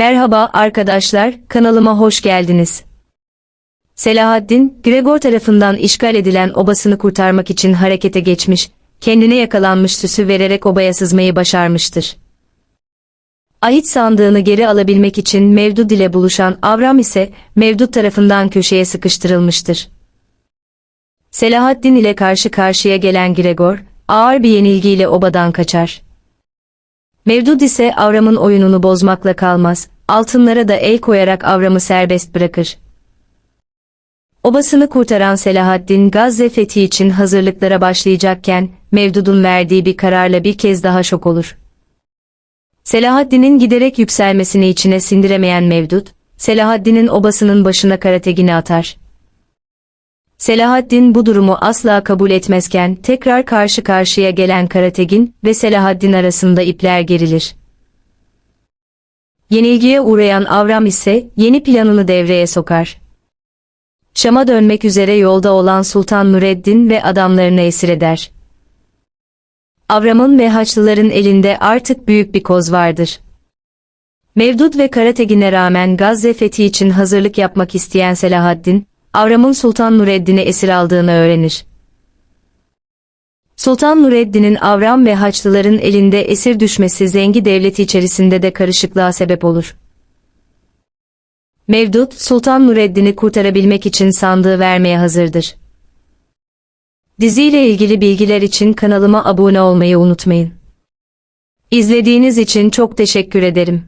Merhaba arkadaşlar, kanalıma hoş geldiniz. Selahaddin, Gregor tarafından işgal edilen obasını kurtarmak için harekete geçmiş, kendine yakalanmış süsü vererek obaya sızmayı başarmıştır. Ait sandığını geri alabilmek için Mevdud ile buluşan Avram ise Mevdud tarafından köşeye sıkıştırılmıştır. Selahaddin ile karşı karşıya gelen Gregor, ağır bir yenilgiyle obadan kaçar. Mevdud ise Avram'ın oyununu bozmakla kalmaz, altınlara da el koyarak Avram'ı serbest bırakır. Obasını kurtaran Selahaddin Gazze fethi için hazırlıklara başlayacakken, Mevdud'un verdiği bir kararla bir kez daha şok olur. Selahaddin'in giderek yükselmesini içine sindiremeyen Mevdud, Selahaddin'in obasının başına Karategin'i atar. Selahaddin bu durumu asla kabul etmezken tekrar karşı karşıya gelen Karategin ve Selahaddin arasında ipler gerilir. Yenilgiye uğrayan Avram ise yeni planını devreye sokar. Şam'a dönmek üzere yolda olan Sultan Nureddin ve adamlarını esir eder. Avram'ın ve Haçlıların elinde artık büyük bir koz vardır. Mevdud ve Karategin'e rağmen Gazze fethi için hazırlık yapmak isteyen Selahaddin, Avram'ın Sultan Nureddin'i esir aldığını öğrenir. Sultan Nureddin'in Avram ve Haçlıların elinde esir düşmesi Zengi devleti içerisinde de karışıklığa sebep olur. Mevdud, Sultan Nureddin'i kurtarabilmek için sandığı vermeye hazırdır. Diziyle ilgili bilgiler için kanalıma abone olmayı unutmayın. İzlediğiniz için çok teşekkür ederim.